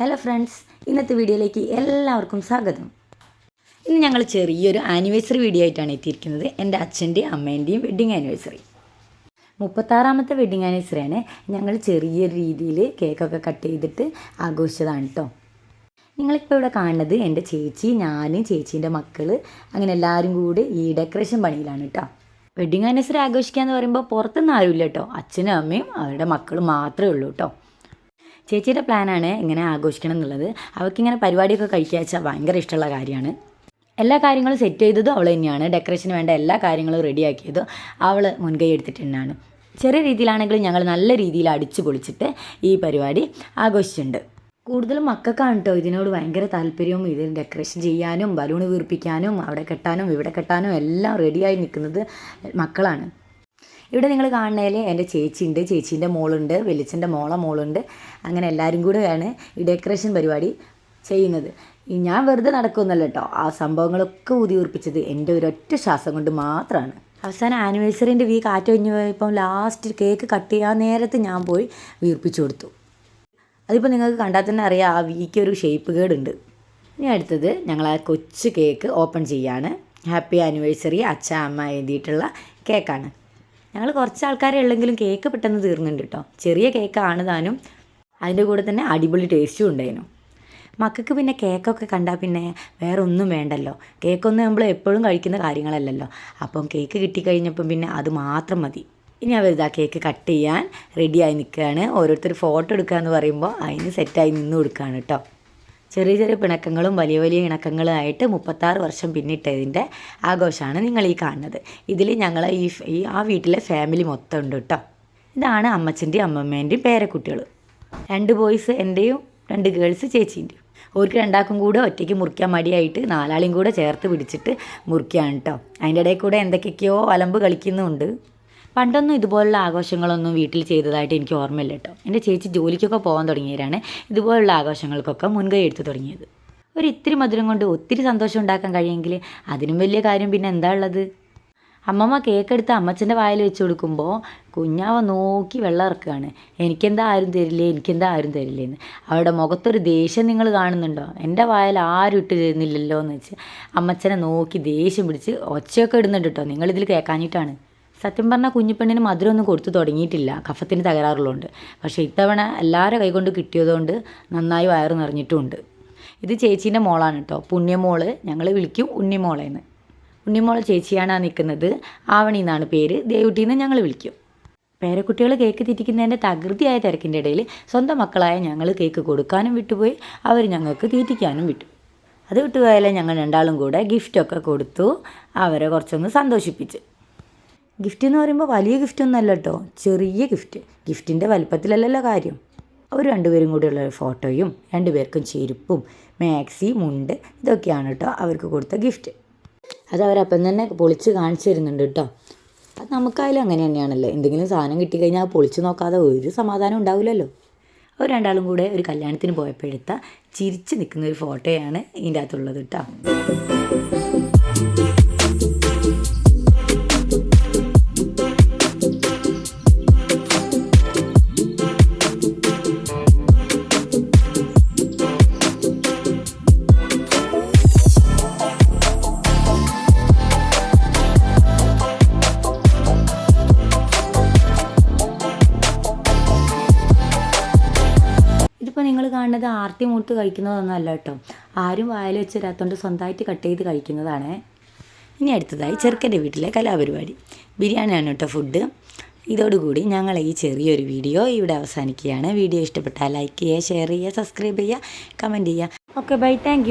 Hello friends ഇന്നത്തെ വീഡിയോയിലേക്ക് എല്ലാവർക്കും സ്വാഗതം. ഇന്ന് ഞങ്ങൾ ചെറിയൊരു ആനിവേഴ്സറി വീഡിയോ ആയിട്ടാണ് എത്തിയിരിക്കുന്നത്. എന്റെ അച്ഛന്റെയും അമ്മേന്റെയും വെഡ്ഡിങ് ആനിവേഴ്സറി മുപ്പത്താറാമത്തെ വെഡ്ഡിങ് ആനിവേഴ്സറിയാണ് ഞങ്ങൾ ചെറിയൊരു രീതിയിൽ കേക്കൊക്കെ കട്ട് ചെയ്തിട്ട് ആഘോഷിച്ചതാണ് കേട്ടോ നിങ്ങളിപ്പോൾ ഇവിടെ കാണുന്നത് എന്റെ ചേച്ചി ഞാൻ ചേച്ചീന്റെ മക്കൾ അങ്ങനെ എല്ലാവരും കൂടി ഈ ഡെക്കറേഷൻ പണിയിലാണ് കേട്ടോ വെഡ്ഡിങ് ആനിവേഴ്സറി ആഘോഷിക്കുക എന്ന് പറയുമ്പോൾ പുറത്തുനിന്ന് ആരുമില്ല കേട്ടോ അച്ഛനും അമ്മയും അവരുടെ മക്കളും മാത്രമേ ഉള്ളൂ കേട്ടോ ചേച്ചിയുടെ പ്ലാനാണ് ഇങ്ങനെ ആഘോഷിക്കണം എന്നുള്ളത് അവൾക്കിങ്ങനെ പരിപാടിയൊക്കെ കഴിക്കുക വെച്ചാൽ ഭയങ്കര ഇഷ്ടമുള്ള കാര്യമാണ്. എല്ലാ കാര്യങ്ങളും സെറ്റ് ചെയ്തതും അവൾ തന്നെയാണ്. ഡെക്കറേഷന് വേണ്ട എല്ലാ കാര്യങ്ങളും റെഡിയാക്കിയതും അവൾ മുൻകൈ എടുത്തിട്ട് തന്നെയാണ്. ചെറിയ രീതിയിലാണെങ്കിലും ഞങ്ങൾ നല്ല രീതിയിൽ അടിച്ചു പൊളിച്ചിട്ട് ഈ പരിപാടി ആഘോഷിച്ചിട്ടുണ്ട്. കൂടുതലും മക്കൾക്കാണ് കേട്ടോ ഇതിനോട് ഭയങ്കര താല്പര്യവും ഇതിൽ ഡെക്കറേഷൻ ചെയ്യാനും ബലൂൺ വീർപ്പിക്കാനും അവിടെ കെട്ടാനും ഇവിടെ കെട്ടാനും എല്ലാം റെഡിയായി നിൽക്കുന്നത് മക്കളാണ്. ഇവിടെ നിങ്ങൾ കാണുന്നതിൽ എന്റെ ചേച്ചിയുണ്ട് ചേച്ചീന്റെ മോളുണ്ട് വെളിച്ചന്റെ മോളെ മോളുണ്ട്. അങ്ങനെ എല്ലാവരും കൂടെയാണ് ഈ ഡെക്കറേഷൻ പരിപാടി ചെയ്യുന്നത്. ഞാൻ വെറുതെ നടക്കുമെന്നല്ല കേട്ടോ. ആ സംഭവങ്ങളൊക്കെ ഊതി ഉറപ്പിച്ചത് എന്റെ ഒരൊറ്റ ശ്വാസം കൊണ്ട് മാത്രമാണ്. അവസാനം ആനിവേഴ്സറിന്റെ വീ കാറ്റ് കഴിഞ്ഞ് പോയപ്പം ലാസ്റ്റ് കേക്ക് കട്ട് ചെയ്യാൻ നേരത്ത് ഞാൻ പോയി വീർപ്പിച്ചു കൊടുത്തു. അതിപ്പോൾ നിങ്ങൾക്ക് കണ്ടാൽ തന്നെ അറിയാം ആ വീക്ക് ഒരു ഷേപ്പ് കേടുണ്ട്. ഇനി അടുത്തത് ഞങ്ങൾ ആ കൊച്ചു കേക്ക് ഓപ്പൺ ചെയ്യാണ്. ഹാപ്പി ആനിവേഴ്സറി അച്ഛ അമ്മ എഴുതിയിട്ടുള്ള കേക്കാണ് ഞങ്ങൾ കുറച്ച് ആൾക്കാരെ ഉള്ളെങ്കിലും കേക്ക് പെട്ടെന്ന് തീർന്നുണ്ട് കേട്ടോ ചെറിയ കേക്കാണ് താനും. അതിന്റെ കൂടെ തന്നെ അടിപൊളി ടേസ്റ്റും ഉണ്ടായിരുന്നു മക്കൾക്ക് പിന്നെ കേക്കൊക്കെ കണ്ടാൽ പിന്നെ വേറെ ഒന്നും വേണ്ടല്ലോ. കേക്കൊന്നും നമ്മൾ എപ്പോഴും കഴിക്കുന്ന കാര്യങ്ങളല്ലല്ലോ. അപ്പം കേക്ക് കിട്ടിക്കഴിഞ്ഞപ്പം പിന്നെ അത് മാത്രം മതി. ഇനി അവർ ഇതാ കേക്ക് കട്ട് ചെയ്യാൻ റെഡിയായി നിൽക്കുകയാണ് ഓരോരുത്തർ ഫോട്ടോ എടുക്കുക എന്ന് പറയുമ്പോൾ അതിന് സെറ്റായി നിന്ന് കൊടുക്കുകയാണ് കേട്ടോ ചെറിയ ചെറിയ പിണക്കങ്ങളും വലിയ വലിയ ഇണക്കങ്ങളും ആയിട്ട് മുപ്പത്താറ് വർഷം പിന്നിട്ടതിന്റെ ആഘോഷമാണ് നിങ്ങൾ ഈ കാണുന്നത്. ഇതിൽ ഞങ്ങൾ ഈ ഈ ആ വീട്ടിലെ ഫാമിലി മൊത്തം ഉണ്ട് കേട്ടോ ഇതാണ് അമ്മച്ചന്റെയും അമ്മമ്മേന്റെയും പേരക്കുട്ടികൾ. രണ്ട് ബോയ്സ് എന്റെയും രണ്ട് ഗേൾസ് ചേച്ചീന്റെയും. ഓർക്ക് രണ്ടാക്കും കൂടെ ഒറ്റയ്ക്ക് മുറിക്കാൻ മടിയായിട്ട് നാലാളെയും കൂടെ ചേർത്ത് പിടിച്ചിട്ട് മുറിക്കുകയാണ് കേട്ടോ അതിന്റെ ഇടയിൽ കൂടെ എന്തൊക്കെയൊക്കെയോ അലമ്പ് കളിക്കുന്നുമുണ്ട് പണ്ടൊന്നും ഇതുപോലുള്ള ആഘോഷങ്ങളൊന്നും വീട്ടിൽ ചെയ്തതായിട്ട് എനിക്ക് ഓർമ്മയില്ല കേട്ടോ. എന്റെ ചേച്ചി ജോലിക്കൊക്കെ പോകാൻ തുടങ്ങിയവരാണ് ഇതുപോലുള്ള ആഘോഷങ്ങൾക്കൊക്കെ മുൻകൈ എടുത്തു തുടങ്ങിയത്. ഒരു ഇത്തിരി മധുരം കൊണ്ട് ഒത്തിരി സന്തോഷം ഉണ്ടാക്കാൻ കഴിയുമെങ്കിൽ അതിനും വലിയ കാര്യം പിന്നെ എന്താ ഉള്ളത്? അമ്മമ്മ കേക്കെടുത്ത് അമ്മച്ചന്റെ വായിൽ വെച്ച് കൊടുക്കുമ്പോൾ കുഞ്ഞാവ നോക്കി വെള്ളം ഇറക്കുകയാണ്. എനിക്കെന്താ ആരും തരില്ലേ? എനിക്കെന്താ ആരും തരില്ലേ എന്ന്. അവരുടെ മുഖത്തൊരു ദേഷ്യം നിങ്ങൾ കാണുന്നുണ്ടോ? എന്റെ വായിൽ ആരും ഇട്ട് തരുന്നില്ലല്ലോ എന്ന് വെച്ച് അമ്മച്ചനെ നോക്കി ദേഷ്യം പിടിച്ച് ഒച്ചയൊക്കെ ഇടുന്നുണ്ട് കേട്ടോ. നിങ്ങളിതിൽ കേൾക്കാഞ്ഞിട്ടാണ്. സത്യം പറഞ്ഞാൽ കുഞ്ഞിപ്പെണ്ണിന് മധുരമൊന്നും കൊടുത്തു തുടങ്ങിയിട്ടില്ല. കഫത്തിന് തകരാറുള്ളതുകൊണ്ട് പക്ഷേ ഇത്തവണ എല്ലാവരുടെ കൈകൊണ്ട് കിട്ടിയതുകൊണ്ട് നന്നായി വയറ് നിറഞ്ഞിട്ടുമുണ്ട്. ഇത് ചേച്ചീന്റെ മോളാണ് കേട്ടോ. പുണ്യമോൾ ഞങ്ങൾ വിളിക്കും ഉണ്ണിമോളേന്ന്. ഉണ്ണിമോൾ ചേച്ചിയാണ് നിൽക്കുന്നത് ആവണി എന്നാണ് പേര്. ദേവുട്ടി എന്ന് ഞങ്ങൾ വിളിക്കും. പേരക്കുട്ടികൾ കേക്ക് തീറ്റിക്കുന്നതിന്റെ തകൃതിയായ തിരക്കിന്റെ ഇടയിൽ സ്വന്തം മക്കളായ ഞങ്ങൾ കേക്ക് കൊടുക്കാനും വിട്ടുപോയി. അവർ ഞങ്ങൾക്ക് തീറ്റിക്കാനും വിട്ടു. അത് വിട്ടുപോയാലേ ഞങ്ങൾ രണ്ടാളും കൂടെ ഗിഫ്റ്റൊക്കെ കൊടുത്തു. അവരെ കുറച്ചൊന്ന് സന്തോഷിപ്പിച്ച്. ഗിഫ്റ്റ് എന്ന് പറയുമ്പോൾ വലിയ ഗിഫ്റ്റ് ഒന്നല്ല കേട്ടോ ചെറിയ ഗിഫ്റ്റ് ഗിഫ്റ്റിന്റെ വലിപ്പത്തിലല്ലല്ലോ കാര്യം. അവർ രണ്ടുപേരും കൂടിയുള്ള ഫോട്ടോയും രണ്ടുപേർക്കും ചെരുപ്പും മാക്സി മുണ്ട് ഇതൊക്കെയാണ് കേട്ടോ അവർക്ക് കൊടുത്ത ഗിഫ്റ്റ് അത് അവരപ്പം തന്നെ പൊളിച്ച് കാണിച്ചു തരുന്നുണ്ട് കേട്ടോ അത് നമുക്കായാലും അങ്ങനെ തന്നെയാണല്ലോ. എന്തെങ്കിലും സാധനം കിട്ടിക്കഴിഞ്ഞാൽ പൊളിച്ച് നോക്കാതെ ഒരു സമാധാനം ഉണ്ടാവില്ലല്ലോ. അവർ രണ്ടാളും കൂടെ ഒരു കല്യാണത്തിന് പോയപ്പോഴത്തെ ചിരിച്ച് നിൽക്കുന്ന ഒരു ഫോട്ടോയാണ് ഇതിന്റെ അകത്തുള്ളത് കേട്ടോ കാണുന്നത് ആർത്തി മൂത്ത് കഴിക്കുന്നതൊന്നും അല്ല കേട്ടോ. ആരും വായിൽ വെച്ച് തരാത്തോണ്ട് സ്വന്തമായിട്ട് കട്ട് ചെയ്ത് കഴിക്കുന്നതാണ്. ഇനി അടുത്തതായി ചെറുക്കന്റെ വീട്ടിലെ കലാപരിപാടി. ബിരിയാണിയാണ് കേട്ടോ ഫുഡ്. ഇതോടുകൂടി ഞങ്ങൾ ഈ ചെറിയൊരു വീഡിയോ ഇവിടെ അവസാനിക്കുകയാണ്. വീഡിയോ ഇഷ്ടപ്പെട്ടാൽ ലൈക്ക് ചെയ്യുക ഷെയർ ചെയ്യുക സബ്സ്ക്രൈബ് ചെയ്യുക കമന്റ് ചെയ്യുക. Okay bye. താങ്ക്